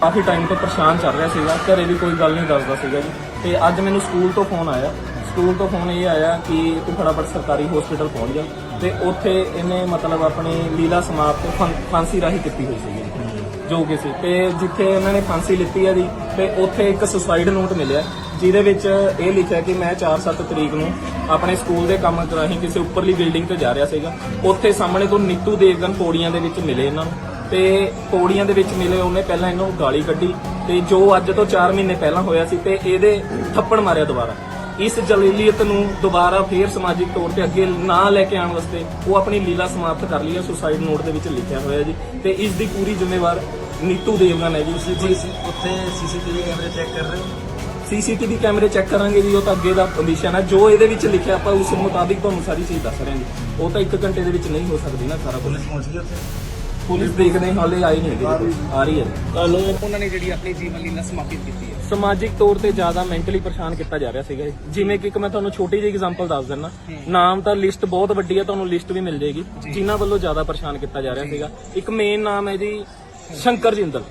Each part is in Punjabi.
ਕਾਫੀ ਟਾਈਮ ਤੋਂ ਪਰੇਸ਼ਾਨ ਚੱਲ ਰਿਹਾ ਸੀਗਾ, ਘਰੇ ਵੀ ਕੋਈ ਗੱਲ ਨਹੀਂ ਦੱਸਦਾ ਸੀਗਾ ਜੀ। ਤੇ ਅੱਜ ਮੈਨੂੰ ਸਕੂਲ ਤੋਂ ਫੋਨ ਆਇਆ। ਸਕੂਲ ਤੋਂ ਫੋਨ ਇਹ ਆਇਆ ਕਿ ਤੂੰ ਫਟਾਫਟ ਸਰਕਾਰੀ ਹਸਪੀਟਲ ਪਹੁੰਚ ਜਾ। ਤੇ ਉੱਥੇ ਇਹਨੇ ਮਤਲਬ ਆਪਣੀ ਲੀਲਾ ਸਮਾਪਤ ਫਾਂ- ਫਾਂਸੀ ਰਾਹੀਂ ਕੀਤੀ ਹੋਈ ਸੀਗੀ। ਜੋ ਕਿ ਸੀ। ਤੇ ਜਿੱਥੇ ਇਹਨਾਂ ਨੇ ਫਾਂਸੀ ਲਿੱਤੀ ਹੈ ਜੀ, ਤੇ ਉੱਥੇ ਇੱਕ ਸੁਸਾਈਡ ਨੋਟ ਮਿਲਿਆ, ਜਿਹਦੇ ਵਿੱਚ ਇਹ ਲਿਖਿਆ ਕਿ ਮੈਂ 4-7 ਤਰੀਕ ਨੂੰ ਆਪਣੇ ਸਕੂਲ ਦੇ ਕੰਮ ਰਾਹੀਂ ਕਿਸੇ ਉੱਪਰਲੀ ਬਿਲਡਿੰਗ ਤੇ ਜਾ ਰਿਹਾ ਸੀਗਾ। ਉੱਥੇ ਸਾਹਮਣੇ ਤੋਂ ਨੀਤੂ ਦੇਵਗਨ ਪੌੜੀਆਂ ਦੇ ਵਿੱਚ ਮਿਲੇ ਇਹਨਾਂ ਨੂੰ। ਤੇ ਪੌੜੀਆਂ ਦੇ ਵਿੱਚ ਮਿਲੇ ਉਹਨੇ ਪਹਿਲਾਂ ਇਹਨੂੰ ਗਾਲੀ ਕੱਢੀ ਤੇ ਜੋ ਅੱਜ ਤੋਂ 4 ਮਹੀਨੇ ਪਹਿਲਾਂ ਹੋਇਆ ਸੀ ਤੇ ਇਹਦੇ ਥੱਪੜ ਮਾਰਿਆ ਦੁਬਾਰਾ। ਇਸ ਜਲੀਲੀਅਤ ਨੂੰ ਦੁਬਾਰਾ ਫੇਰ ਸਮਾਜਿਕ ਤੌਰ ਤੇ ਅੱਗੇ ਨਾ ਲੈ ਕੇ ਆਉਣ ਵਾਸਤੇ ਉਹ ਆਪਣੀ ਲੀਲਾ ਸਮਾਪਤ ਕਰ ਲਈ ਹੈ ਸੁਸਾਈਡ ਨੋਟ ਦੇ ਵਿੱਚ ਲਿਖਿਆ ਹੋਇਆ ਜੀ। ਤੇ ਇਸ ਦੀ ਪੂਰੀ ਜ਼ਿੰਮੇਵਾਰ ਨੀਤੂ ਦੇਵਗਨ ਹੈ ਜੀ। ਤੁਸੀਂ ਕੋਈ ਸੀ- ਉੱਥੇ ਸੀਸੀਟੀਵੀ ਕੈਮਰੇ ਚੈੱਕ ਕਰ ਰਹੇ ਹੋ? ਸੀਸੀਟੀਵੀ ਕੈਮਰੇ ਚੈੱਕ ਕਰਾਂਗੇ ਜੀ ਉਹ ਤਾਂ ਅੱਗੇ ਦਾ ਕੰਡੀਸ਼ਨ ਹੈ। ਜੋ ਇਹਦੇ ਵਿੱਚ ਲਿਖਿਆ ਆਪਾਂ ਉਸ ਮੁਤਾਬਿਕ ਤੁਹਾਨੂੰ ਸਾਰੀ ਚੀਜ਼ ਦੱਸ ਰਹੇ ਹਾਂ ਜੀ। ਉਹ ਤਾਂ 1 ਘੰਟੇ ਦੇ ਵਿੱਚ ਨਹੀਂ ਹੋ ਸਕਦੀ ਨਾ ਸਾਰਾ ਕੁਝ ਪੁਲਿਸ ਪਹੁੰਚ ਗਈ ਉੱਥੇ? ਪੁਲਿਸ ਦੇਖਦੇ ਹਾਲੇ ਆਈ ਨਹੀਂ ਹੈਗੀ। ਆ ਰਹੀ ਹੈ। ਤੁਹਾਨੂੰ ਉਹਨਾਂ ਨੇ ਜਿਹੜੀ ਆਪਣੀ ਜੀਵਨ ਲੀਲਾ ਸਮਾਪਿਤ ਕੀਤੀ ਹੈ। ਸਮਾਜਿਕ ਤੌਰ ਤੇ ਜ਼ਿਆਦਾ ਮੈਂਟਲੀ ਪਰੇਸ਼ਾਨ ਕੀਤਾ ਜਾ ਰਿਹਾ ਸੀਗਾ। ਜਿਵੇਂ ਕਿ ਇੱਕ ਮੈਂ ਤੁਹਾਨੂੰ ਛੋਟੀ ਜਿਹੀ ਐਗਜ਼ਾਮਪਲ ਦੱਸ ਦਿੰਦਾ। ਨਾਮ ਤਾਂ ਲਿਸਟ ਬਹੁਤ ਵੱਡੀ ਹੈ ਤੁਹਾਨੂੰ ਲਿਸਟ ਵੀ ਮਿਲ ਜਾਏਗੀ। ਜਿਨ੍ਹਾਂ ਵੱਲੋਂ ਜ਼ਿਆਦਾ ਪਰੇਸ਼ਾਨ ਕੀਤਾ ਜਾ ਰਿਹਾ ਸੀਗਾ। ਇੱਕ ਮੇਨ ਨਾਮ ਹੈ ਜੀ ਸ਼ੰਕਰ ਜਿੰਦਲ।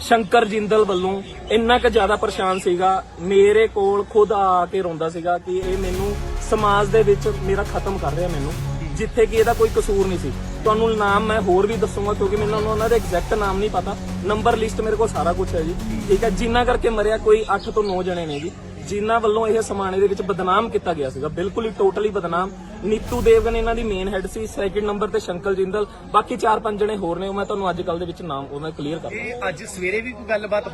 ਸ਼ੰਕਰ ਜਿੰਦਲ ਵੱਲੋਂ ਇੰਨਾ ਕੁ ਜ਼ਿਆਦਾ ਪਰੇਸ਼ਾਨ ਸੀਗਾ ਮੇਰੇ ਕੋਲ ਖੁਦ ਆ ਕੇ ਰੋਂਦਾ ਸੀਗਾ ਕਿ ਇਹ ਮੈਨੂੰ ਸਮਾਜ ਦੇ ਵਿੱਚ ਮੇਰਾ ਖਤਮ ਕਰ ਰਿਹਾ ਮੈਨੂੰ ਜਿੱਥੇ ਕਿ ਇਹਦਾ ਕੋਈ ਕਸੂਰ ਨਹੀਂ ਸੀ। ਤੁਹਾਨੂੰ ਨਾਮ ਮੈਂ ਹੋਰ ਵੀ ਦੱਸੂਗਾ, ਕਿਉਂਕਿ ਮੈਨੂੰ ਉਹਨਾਂ ਦਾ ਐਗਜ਼ੈਕਟ ਨਾਮ ਨਹੀਂ ਪਤਾ। ਨੰਬਰ ਲਿਸਟ ਮੇਰੇ ਕੋਲ ਸਾਰਾ ਕੁਝ ਹੈ ਜੀ। ਠੀਕ ਹੈ, ਜਿੰਨਾ ਕਰਕੇ ਮਰਿਆ ਕੋਈ 8 ਤੋਂ 9 ਜਣੇ ਨੇ ਜੀ। ਜਿਨ੍ਹਾਂ ਵੱਲੋਂ ਇਹ ਸਮਾਣੇ ਦੇ ਵਿੱਚ ਬਦਨਾਮ ਕੀਤਾ ਗਿਆ ਸੀਗਾ। ਬਿਲਕੁਲ ਹੀ ਟੋਟਲੀ ਬਦਨਾਮ। ਨੀਤੂ ਦੇਵਗਨ ਇਹਨਾਂ ਦੀ ਮੇਨ ਹੈਡ ਸੀ ਸੈਕਿੰਡ ਨੰਬਰ ਤੇ ਸ਼ੰਕਲ ਜਿੰਦਲ। ਬਾਕੀ 4-5 ਜਣੇ ਹੋਰ ਨੇ, ਉਹ ਮੈਂ ਤੁਹਾਨੂੰ ਅੱਜ ਕੱਲ ਦੇ ਵਿੱਚ ਨਾਮ ਉਹਨਾਂ ਕਲੀਅਰ ਕਰਦਾ। ਇਹ ਅੱਜ ਸਵੇਰੇ ਵੀ ਕੋਈ ਗੱਲਬਾਤ